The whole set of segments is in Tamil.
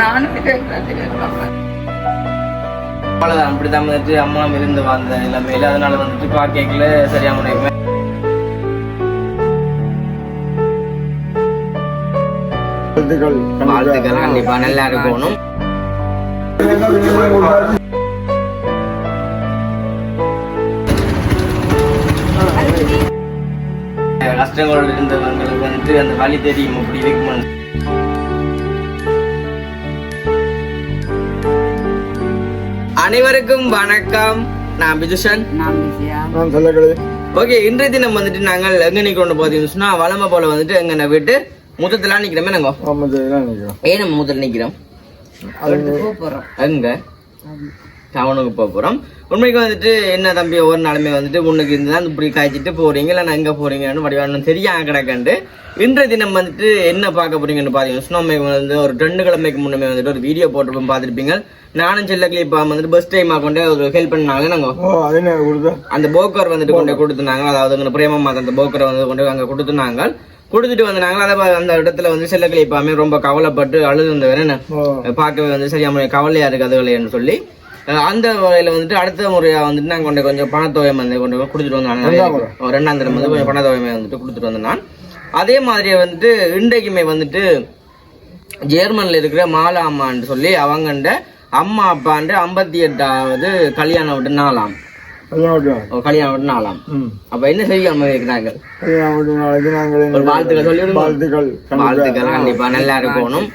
நானும் அவ்வளோதான் அப்படிதான் வந்துட்டு அம்மா இருந்து வாழ்ந்த நிலைமையில அதனால வந்துட்டு பாக்கல சரியா முறையுமே வாழ்த்துக்கள் கண்டிப்பா. நல்லா இருக்கணும் கஷ்டங்களோடு இருந்தவங்களுக்கு வந்துட்டு அந்த வழி தெரியும். அப்படி இருக்கும்போது அனைவருக்கும் வணக்கம். நான் பிதுஷன் நான் ஓகே இன்றைய தினம் வந்துட்டு நாங்கள் எங்க நிக்கிறோம் பார்த்தீங்கன்னு சொன்னா வளமை போல வந்துட்டு எங்க வீட்டு முத்தத்தெல்லாம் நிக்கிறோமே. நாங்க ஏன் நம்ம முதல்ல நிக்கிறோம்? போறோம். எங்க? டவுனுக்கு போக போறோம். உண்மைக்கு வந்துட்டு என்ன தம்பி ஒவ்வொரு நாளுமே வந்துட்டு முன்னுக்கு இருந்து தான் இப்படி காய்ச்சிட்டு போறீங்க இல்லை எங்க போறீங்கன்னு வடிவானு தெரியாம கிடக்கண்டு. இன்றைய தினம் வந்துட்டு என்ன பார்க்க போறீங்கன்னு பாத்தீங்கன்னா சுனோமைக்கு வந்து ஒரு ரெண்டு கிழமைக்கு முன்னமே வந்துட்டு ஒரு வீடியோ போட்டு பார்த்துருப்பீங்க. நானும் செல்ல கிளிப்பா வந்துட்டு பஸ் டைம் கொண்டு ஒரு ஹெல்ப் பண்ணாங்க நாங்க. அந்த போக்கர் வந்துட்டு கொண்டு கொடுத்துனாங்க. அதாவது அங்க பிரேமமா அந்த போக்கரை வந்து கொண்டு அங்க கொடுத்துனாங்க. கொடுத்துட்டு வந்தாங்க அதை அந்த இடத்துல வந்து செல்லக்கிளி இப்பாமே ரொம்ப கவலைப்பட்டு அழுதுந்தவர் என்ன? ஓ. பார்க்கவே வந்து சரியா கவலையா இருக்கு அதுகளைன்னு சொல்லி. அந்த வகையில வந்துட்டு அடுத்த முறையா வந்துட்டு நான் கொண்டு கொஞ்சம் பணத்தொகை வந்து கொண்டு கொடுத்துட்டு வந்தேன் ரெண்டாம் தரம் வந்து கொஞ்சம் பணத்தொகை வந்துட்டு கொடுத்துட்டு வந்தேன் நான். அதே மாதிரியே வந்துட்டு இன்றைக்குமே வந்துட்டு ஜெர்மன்ல இருக்கிற மாலா அம்மான்னு சொல்லி அவங்கண்ட அம்மா அப்பாண்டு ஐம்பத்தி எட்டாவது கல்யாணம் விட்டு நாளாம் கல்யாணம் நாளாம். அப்ப என்ன செய்யாம இருக்கிறாங்க வாழ்த்துக்கள் சொல்லி. வாழ்த்துக்கள் வாழ்த்துக்கள் கண்டிப்பா நல்லா இருக்கணும்.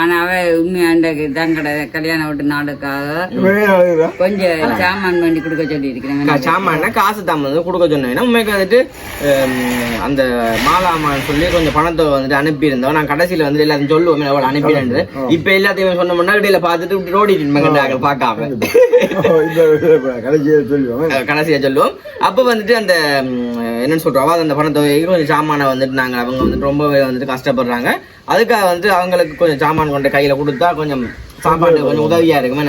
ஆனா அவ உண்மையாண்ட தங்கட கல்யாணம் விட்டு அழுகுதா? கொஞ்சம் சாமான் வேண்டி கொடுக்க சொல்லி இருக்கிறாங்க சாமான்னா காசு வந்து கொடுக்க சொன்னேன். உண்மைக்கு வந்துட்டு அந்த மாலாமான்னு சொல்லி கொஞ்சம் பணத்தை வந்துட்டு அனுப்பியிருந்தோம். நான் கடைசியில வந்து எல்லாத்தையும் சொல்லுவோம் எவ்வளவு அனுப்பினேன் இப்ப எல்லாத்தையும் சொன்ன முன்னாடி இடையில பார்த்துட்டு இப்படி ஓடிட்டு மகண்டாக பார்க்காம. ஓ, இந்த கடைசியை சொல்லுவாங்க அஹ் கடைசியா சொல்லுவோம். அப்ப வந்துட்டு அந்த என்னன்னு சொல்றோம் அந்த பணத்தொகை கொஞ்சம் சாமானை வந்துட்டு நாங்க அவங்க வந்துட்டு ரொம்பவே வந்துட்டு கஷ்டப்படுறாங்க. அதுக்காக வந்துட்டு அவங்களுக்கு கொஞ்சம் சாமான் கொண்டு கையில கொடுத்தா கொஞ்சம் சாப்பாடு கொஞ்சம் உதவியா இருக்கும்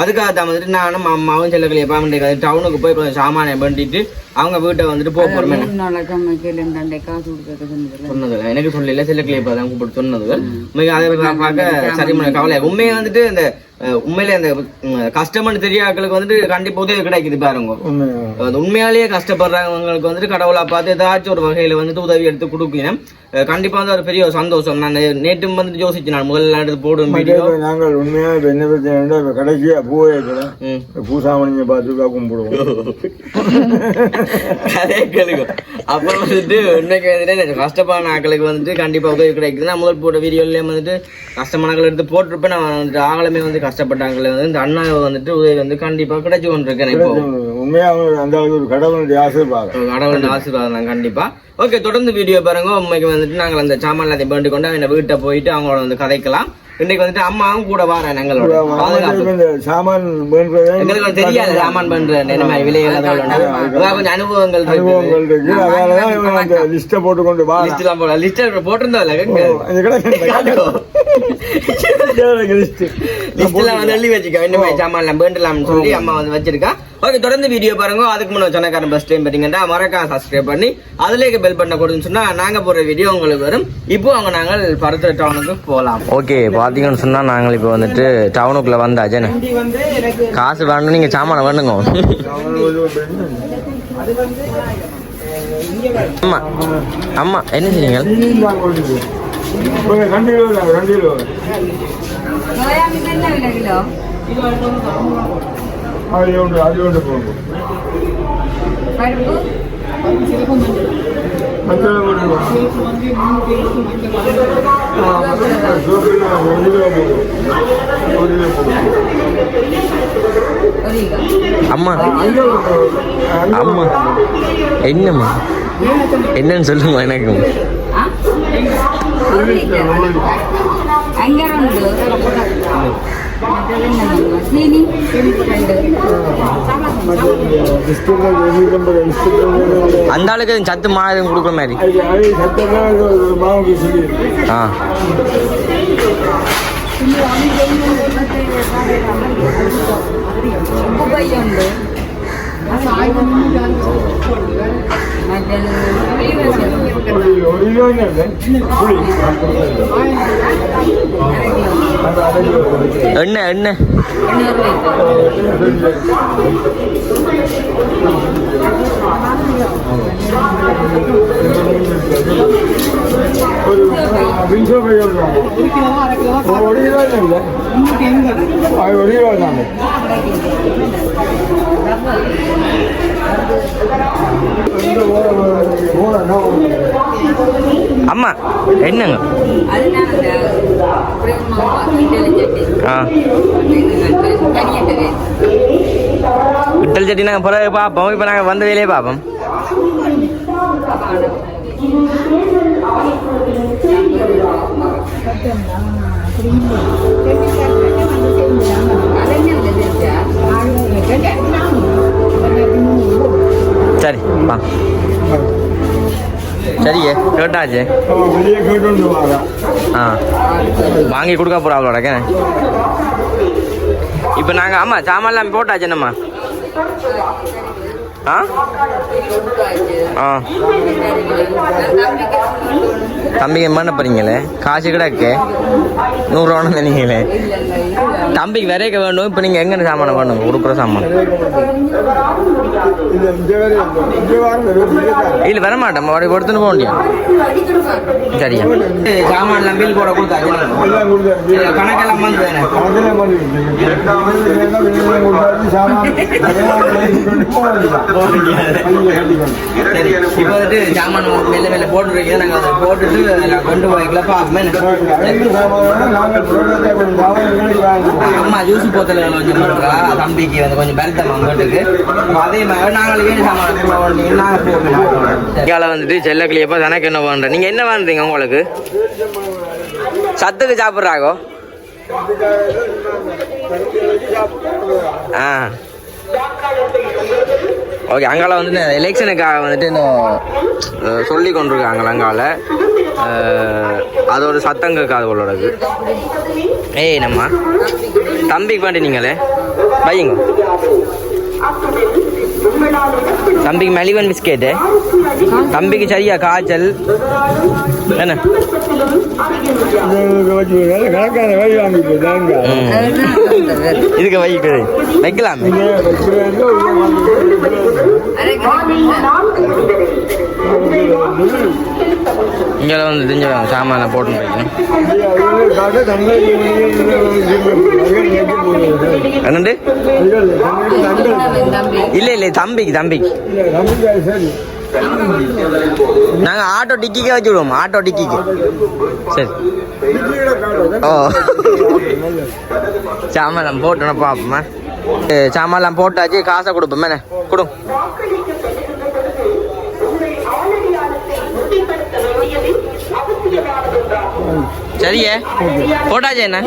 அதுக்காக தான் வந்துட்டு நானும் அம்மாவும் செல்லக்கிளிய பாமண்டி டவுனுக்கு போய் கொஞ்சம் சாமானை பண்ணிட்டு அவங்க வீட்டை வந்துட்டு போக போறோம் என்ன? மூணு நாளைக்கு அம்மைக்கு ரெண்டாண்டே காசு கொடுக்க சொன்னதுல சொன்னது எனக்கு சொல்லல செல்லக்கிளிய தான் கூப்பிட்டு சொன்னது அதை பார்க்க சரி பண்ண கவலை. உண்மையை வந்துட்டு அந்த உண்மையிலே அந்த கஷ்டம்னு தெரிய ஆட்களுக்கு வந்துட்டு கண்டிப்பா உதவி கிடைக்குது பாருங்க. உண்மையாலேயே கஷ்டப்படுறவங்களுக்கு வந்துட்டு கடவுளா பார்த்து ஏதாச்சும் ஒரு வகையில வந்துட்டு உதவி எடுத்து கொடுக்கணும். கண்டிப்பா வந்து ஒரு பெரிய சந்தோஷம். நான் நேற்று வந்துட்டு யோசிச்சு நான் முதல்ல எடுத்து போடும் நாங்கள் உண்மையா இப்ப என்ன பிரச்சனை கடைசியா பூ வைக்கிறோம் ம். பூசாமணியை பார்த்து கும்பிடுவோம். அதே கேளுங்க. அப்புறம் வந்துட்டு இன்னைக்கு வந்துட்டு கஷ்டமான ஆட்களுக்கு வந்துட்டு கண்டிப்பா உதவி கிடைக்குது நான் முதல் போட்ட வீடியோலயே வந்துட்டு கஷ்டமான ஆட்கள் எடுத்து போட்டிருப்பேன். நான் வந்துட்டு ஆகலமே வந்து கஷ்டப்பட்டாங்களே வந்து இந்த அண்ணா வந்துட்டு உதவி வந்து கண்டிப்பா கிடைச்சு கொண்டிருக்கேன் இப்போ. உண்மையா அவங்க அந்த ஒரு கடவுளுடைய ஆசீர்வாதம். கடவுள் ஆசீர்வாதம் தான் கண்டிப்பா. ஓகே தொடர்ந்து வீடியோ பாருங்க. உண்மைக்கு வந்துட்டு நாங்கள் அந்த சாமான் எல்லாத்தையும் பண்ணி கொண்டு அவங்க வீட்டை போயிட்டு அவங்களோட வந்து கதைக்கலாம். இன்னைக்கு வந்துட்டு அம்மாவும் கூட வாரேன் எங்களோட சாமான் எங்களுக்கு தெரியாது சாமான் பண்ற நிலைமை விலைகள் கொஞ்சம் அனுபவங்கள் அனுபவங்கள் அந்த லிஸ்ட்டை போட்டுக்கொண்டு வா லிஸ்ட்லாம் போட லிஸ்ட் போட்டிருந்தோம்ல லிஸ்ட் லிஸ்ட்லாம் வந்து எழுதி வச்சுக்க. என்ன மாதிரி சாமான்லாம் வேண்டலாம்னு சொல்லி அம்மா வந்து வச்சிருக்கா. ஓகே தொடர்ந்து வீடியோ பாருங்க. அதுக்கு முன்னாடி சொன்னக்காரன் பஸ் டைம் பார்த்தீங்கன்னா மறக்காம சப்ஸ்கிரைப் பண்ணி அதுலேயே பெல் பண்ண கொடுன்னு சொன்னா நாங்க போற வீடியோ உங்களுக்கு வரும். இப்போ அவங்க நாங்கள் பருத்துற டவுனுக்கு போகலாம் ஓகே பாத்தீங்கன்னு சொன்னா நாங்கள் இப்போ வந்துட்டு டவுனுக்குள்ள வந்தாச்சேன்னு காசு வேணும் நீங்க சாமான வேணுங்க. அம்மா அம்மா என்ன செய்றீங்க? ரெண்டு கிலோ? தாங்க, ரெண்டு கிலோ என்ன விலை கிலோ அது ஒன்று அது ஒன்று போகும் பருப்பு மற்ற ஒரு சோப்பில் ரெண்டு கிலோ போகும் ஒரு கிலோ போகும் ஒரு கிலோ அம்மா அங்கே அம்மா என்னம்மா என்னன்னு சொல்லுங்க எனக்கு ஆ? ஒரு லிட்டர் அங்கே ரெண்டு மற்றது என்ன சீனி ரெண்டு பிஸ்கெட்டில் எண்ணூற்றம்பது பிஸ்கெட்டில் அந்த ஆளுக்கு சத்து மாவு கொடுக்குற மாதிரி அந்த அளவுக்கு சத்து மாவு கொடுக்குற மாதிரி? ஆ. உபயம் பை உண்டு மற்றது ஒரு எண்ணெய் எண்ணெய் வின்சோ பை ஒரு கிலோ இல்லை அது ஒரு கிலோ தானே அம்மா என்னங்க ஆ விட்டல் சட்டி நாங்கள் பிறகு பார்ப்போம் இப்போ நாங்கள் வந்த வேலையே பார்ப்போம் சரி வா சரியே கேட்டாச்சு. ஆ. வாங்கி கொடுக்க போகிறோம் அவளோட இப்போ நாங்கள் ஆமாம் சாமான்லாம் போட்டாச்சு என்னம்மா? ஆ? ஆ. தம்பிக்கு என்ன பண்ணீங்களே காசு கிடக்கு நூறுரூவான்னு நினைங்களே தம்பிக்கு விரைக்க வேணும். இப்போ நீங்கள் எங்கே சாமானை வேணும் கொடுக்குற சாமான்? இல்லை வர மாட்டேன் அப்படி கொடுத்துன்னு போக முடியும் சரியா. சாமான் பில் போட கொடுத்தாச்சு கணக்கெல்லாம் இப்போ வந்துட்டு சாமான் மெல்ல மெல்ல போட்டுருக்கீங்க. நாங்கள் அதை போட்டுட்டு கொண்டு போய்க்கலாம் அம்மா ஜூஸ் போத்தல கொஞ்சம் போட்டுறா தம்பிக்கு வந்து கொஞ்சம் பெருத்தம் வீட்டுக்கு அதே மாதிரி நாங்கள் வேணும் சாமான் செல்ல வந்துட்டு தனக்கு என்ன பண்ணுறேன் நீங்கள் என்ன பண்ணுறீங்க உங்களுக்கு? சத்துக்கு சாப்பிட்றாகோ ஆ. ஓகே அங்கால வந்துட்டு எலெக்ஷனுக்காக வந்துட்டு இன்னும் சொல்லி கொண்டிருக்காங்க அங்கால. அதோட சத்தம் கேட்காது உள்ளோடது ஏய் நம்ம தம்பிக்கு வேண்டி நீங்களே. பையங்க தம்பிக்கு மெலிவன் பிஸ்கெட்டு. தம்பிக்கு சரியா காய்ச்சல். என்ன. இதுக்கு வைக்கிறது வைக்கலாமே. இங்கே வந்து தெரிஞ்ச சாமான போட்டு என்னண்டு? இல்லை இல்லை தம்பிக்கு தம்பிக்கு சரி நாங்கள் ஆட்டோ டிக்கிக்கே வச்சு விடுவோம். ஆட்டோ டிக்கிக்கு சரி. ஓ. சாமான்லாம் போட்டோம் பார்ப்போமா. சாமான்லாம் போட்டாச்சு காசை கொடுப்போம் என்ன? கொடு. சரியே. போட்டாச்சு என்ன?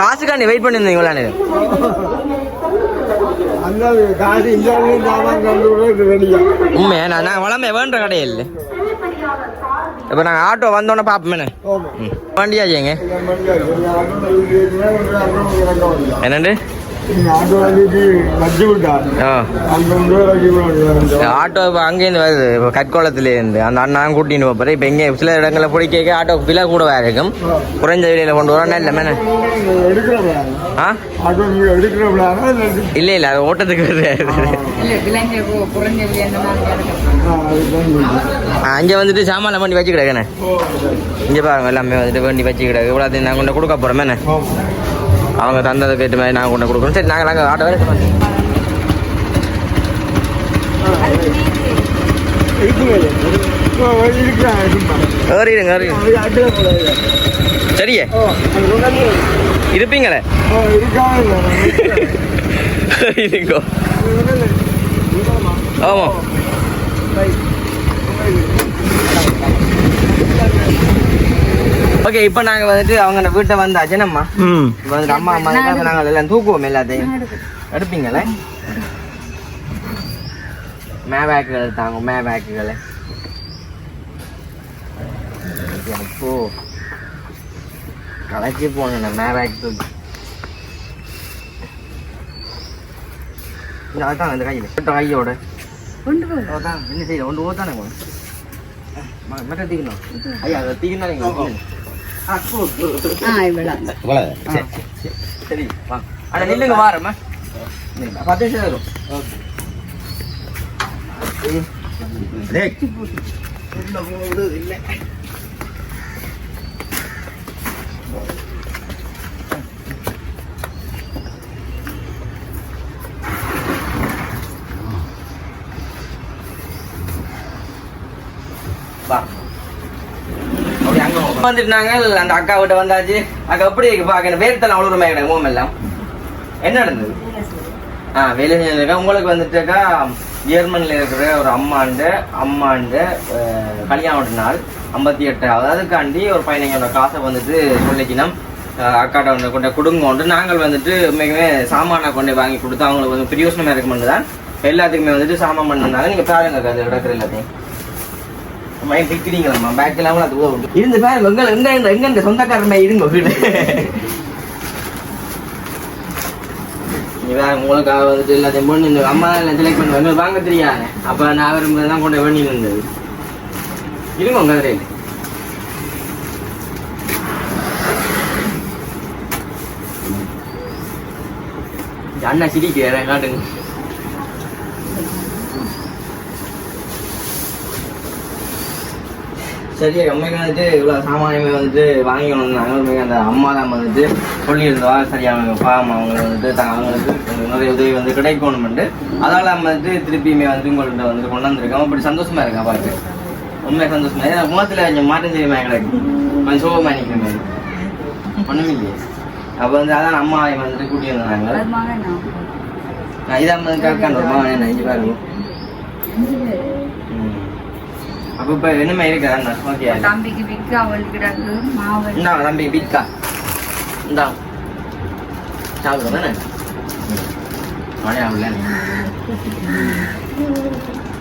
காசுக்காண்டி வெயிட் பண்ணியிருந்தீங்க உண்மையா நான் வளமே வேண்ட கடையே இல்லை இப்போ நாங்கள் ஆட்டோ வந்தோன்னே பார்ப்போம் வண்டியாச்சேங்க என்னண்டு? ஆட்டோ இப்போ அங்கேருந்து வருது. இப்போ கட்கோளத்துலேருந்து அந்த அண்ணா கூட்டின்னு போகிறேன் இப்போ இங்கே சில இடங்களில் பிடிக்க ஆட்டோ விலை கூடவா இருக்கும் குறைஞ்ச விலையில் கொண்டு வரோம் நல்ல மேனே? ஆ? இல்லை இல்லை அது ஓட்டத்துக்கு வருது. இல்ல அங்கே வந்துட்டு சாமான்லாம் பண்ணி வச்சு கிடக்குண்ணே இங்கே பாருங்க எல்லாமே வந்துட்டு வண்டி வச்சு கிடக்கு. இவ்வளோ நான் கொண்டு கொடுக்க போகிறோம் மேனே. அவங்க தந்ததை கேட்ட மாதிரி நாங்கள் கொண்டு கொடுக்குறோம் சரி நாங்கள் நாங்கள் ஆட்டோ வரை ஏறிடுங்க ஏறிடுங்க. சரியே? இருப்பீங்களே? இருங்கோ. ஆமாம் ஓகே இப்போ நாங்கள் வந்துட்டு அவங்க வீட்டை வந்தாச்சு நம்ம ம். இப்போ வந்துட்டு அம்மா அம்மா நாங்கள் எல்லாம் தூக்குவோம் எல்லாத்தையும். எடுப்பீங்களே? மே பேக்குகள் எடுத்தாங்க மே பேக்குகளை அப்போ களைச்சி போனேன் மே பேக் தூக்கி. இந்த அதான் இந்த கையில் கையோட என்ன செய்ய ஒன்று ஓத்தானே மற்ற தீக்கணும். ஐயா அதை தீக்கணும். ஆ இவ்வளோ சரி வாங்க அண்ணா நில்லுங்க வாரம்மா பத்து நிமிஷம் வரும் இல்லை வா. அப்படி அங்க போ. வந்துட்டாங்க அந்த அக்கா கிட்ட வந்தாச்சு. அக்கா எப்படி பாக்கணும்? வேர்த்தல அவ்வளோ கிடையாது ஓம் எல்லாம் என்ன நடந்தது? ஆ வேலை செஞ்சிருக்கா உங்களுக்கு வந்துட்டாக்கா ஜெர்மனில இருக்கிற ஒரு அம்மாண்டு அம்மாண்டு கல்யாண நாள் ஐம்பத்தி எட்டாவது அதுக்காண்டி ஒரு பையனைங்களோட காசை வந்துட்டு சொல்லிக்கணும். அக்காட்ட வந்து கொண்ட கொடுங்கோண்டு நாங்கள் வந்துட்டு உண்மைக்குமே சாமானை கொண்டு வாங்கி கொடுத்து அவங்களுக்கு வந்து பிரியோசனமாக இருக்குமென்று தான் எல்லாத்துக்குமே வந்துட்டு சாமான் பண்ணிருந்தாங்க நீங்கள் பாருங்க அது இடத்துல எல்லாத்தையும். மைண்ட் பிக்கிறீங்களா பேக் இல்லாமல் அது உதவும் இருந்து பாருங்க எங்க எங்க எங்க எங்க இந்த சொந்தக்காரன் இருங்க வீடு. இவன் உங்களுக்கு அவ வந்துட்டு எல்லாத்தையும் பொண்ணு இந்த அம்மா எல்லாம் செலக்ட் பண்ணி எங்களுக்கு வாங்க தெரியாது அப்ப நான் வரும்போது தான் கொண்டு பண்ணி இருந்தது இருங்க உங்க கதையில் அண்ணா சிரிக்கு வேற காட்டுங்க. சரி அம்மைக்கு வந்துட்டு இவ்வளோ சாமானியமே வந்துட்டு வாங்கிக்கணும் நாங்களுமே அந்த அம்மா தான் வந்துட்டு சொல்லியிருந்தோம் சரி அவங்க பாவம் அவங்க வந்துட்டு த- அவங்களுக்கு நிறைய உதவி வந்து கிடைக்கணும்ட்டு அதால நம்ம வந்துட்டு திருப்பியுமே வந்து உங்கள்கிட்ட வந்து கொண்டு வந்திருக்கோம். அப்படி சந்தோஷமா இருக்கா பார்த்து? உண்மை சந்தோஷமா? ஏன்னா முகத்தில் கொஞ்சம் மாற்றம் தெரியுமா எங்களுக்கு? கொஞ்சம் சோகமாக நிற்கிற மாதிரி ஒன்றுமே இல்லையே. அப்போ வந்து அதான் அம்மா வந்துட்டு கூட்டி வந்தாங்க. இதான் வந்து கரெக்டாக ஒரு மகன் நினைச்சு பாருங்க. ம். அப்போ இப்போ என்னமே இருக்கா? ஓகே தம்பிக்கு விற்க அவளுக்கு கிடக்கு. மாவு. இந்தா தம்பி இந்தா. தானே மழை ஆகல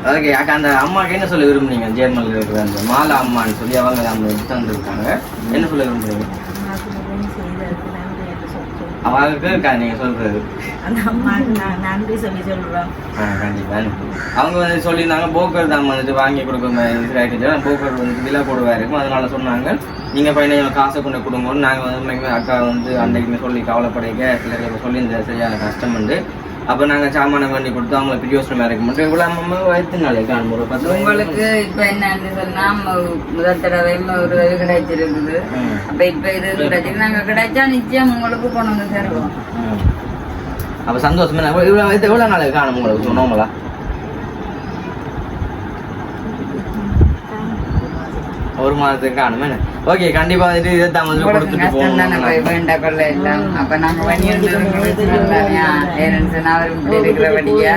ஓகே அக்கா அந்த அம்மாக்கு என்ன சொல்ல விரும்புனீங்க? ஜெர்மனில் இருக்கிற அந்த மாலா அம்மான்னு சொல்லி அவங்க நம்ம எடுத்து வந்திருக்காங்க என்ன சொல்ல விரும்புறீங்க? அவங்களுக்கு இருக்கா நீங்க சொல்றது நன்றி சொல்லி சொல்றோம். ஆ கண்டிப்பா அவங்க வந்து சொல்லியிருந்தாங்க போக்கர் தான் வந்துட்டு வாங்கி கொடுக்க இதாகிட்டு போக்கர் வந்து விலை போடுவா இருக்கும் அதனால சொன்னாங்க நீங்க பையனை காசை கொண்டு கொடுங்கன்னு நாங்க வந்து அக்கா வந்து அன்றைக்குமே சொல்லி கவலைப்படைக்க சிலருக்கு சொல்லி இந்த சரியான கஷ்டம் வந்து அப்ப நாங்க சாமானை பண்ணி கொடுத்து அவங்களை பிரியோசனமா இருக்க மட்டும் இவ்வளவு நம்ம வயிற்று நாளே காணும் ஒரு பத்து ரூபாய். உங்களுக்கு இப்ப என்னன்னு சொன்னா மு- முதல் தடவை ஒரு இது கிடைச்சிருக்குது. அப்ப இப்ப இது கிடைச்சிருக்கு நாங்க கிடைச்சா நிச்சயம் உங்களுக்கு கொண்டு வந்து தருவோம். அப்ப சந்தோஷமா நான் இவ்வளவு வயிற்று எவ்வளவு நாளை காணும் உங்களுக்கு சொன்னோங்களா ஒரு மாதத்துக்கு காணுமே ஓகே கண்டிப்பா வந்துட்டு இதை தான் வந்து உங்களுக்கு கொடுத்துட்டு கஷ்டம் தானே போய் போகணும் வேண்ட கொள்ள எல்லாம். அப்ப நாங்க பண்ணியிருந்தோம் ஏன்னு சொன்னா அவர் இப்படி இருக்கிறபடியா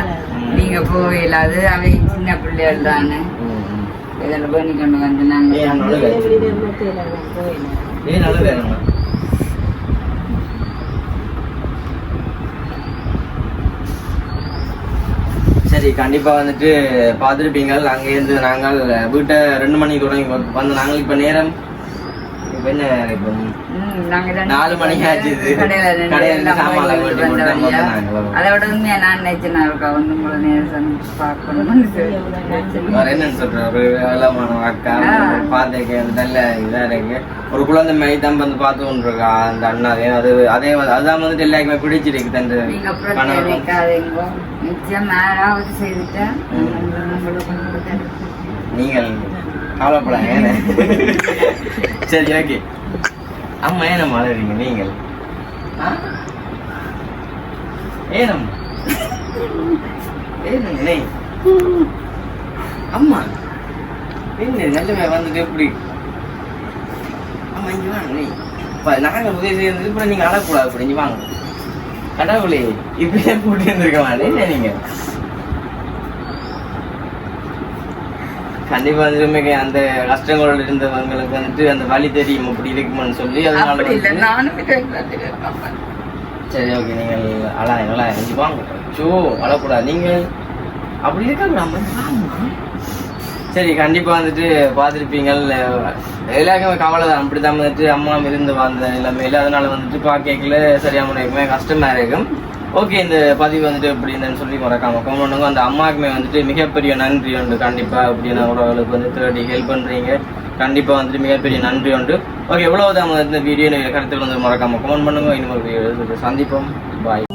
நீங்க போகலாது அவை சின்ன பிள்ளைகள் தானே. இதில் பண்ணி கொண்டு வந்து நாங்க கண்டிப்பாக வந்துட்டு பார்த்துருப்பீங்க. அங்கேருந்து நாங்கள் வீட்டை ரெண்டு மணிக்கு தொடங்கி வந்து- நாங்கள். இப்போ நேரம் இப்போ என்ன இப்போ நாலு மணி ஆச்சு அதை விட உண்மையா நான் நினைச்சேன் இருக்கா? வந்து உங்களை நேரம் பார்க்கணும்னு என்னன்னு சொல்றேன். ஒரு அக்கா நல்ல இருக்கு. குழந்தை மாதிரி தான் வந்து பார்த்து கொண்டிருக்கா அந்த அண்ணா. அதே அது அதான் வந்துட்டு எல்லாருக்குமே பிடிச்சிருக்கு கணவருக்கும். பிரச்சனைக்காதீங்க நிச்சயம் யாராவது நீங்கள் கவலைப்படாங்க? சரி ஓகே அம்மா நம்ம அழகிறீங்க? நீங்கள். ஆ? ஏனம் ஏனுங்க அம்மா என்ன நல்லவே வந்துட்டு எப்படி? அம்மா இங்கே வாங்க நீ இப்ப உதவி செய்யறது இப்போ நீங்க அழக்கூடாது அப்படி இங்கே வாங்க. கடவுளே இப்படியே போட்டு இருந்திருக்க நீங்கள் நீங்க கண்டிப்பா வந்துட்டு அந்த கஷ்டங்களோட இருந்தவங்களுக்கு வந்துட்டு அந்த வழி தெரியும் அப்படி இருக்குமான்னு சொல்லி அதனால சரி ஓகே நீங்கள் அழா அழா இங்கே வாங்க. ஷோ அழக்கூடாது. நீங்கள் அப்படி இருக்க சரி கண்டிப்பா வந்துட்டு பார்த்துருப்பீங்க எல்லாருக்குமே கவலை தான். அப்படி தான் வந்துட்டு அம்மா இருந்து வாழ்ந்த எல்லாமே இல்லை. அதனால வந்துட்டு பார்க்கல சரியா முறைக்குமே கஷ்டமா இருக்கும். ஓகே இந்த பதிவு வந்துட்டு எப்படி இருந்தேன்னு சொல்லி மறக்காம கமெண்ட் பண்ணுங்க. அந்த அம்மாவுக்குமே வந்துட்டு மிகப்பெரிய நன்றி உண்டு. கண்டிப்பா அப்படின்னு உறவுகளுக்கு வந்து தேடி ஹெல்ப் பண்றீங்க. கண்டிப்பா வந்துட்டு மிகப்பெரிய நன்றி உண்டு. ஓகே எவ்வளவுதான் இந்த வீடியோ கருத்துக்கள் வந்து மறக்காம கமெண்ட் பண்ணுங்க. இன்னொரு சந்திப்போம். பாய்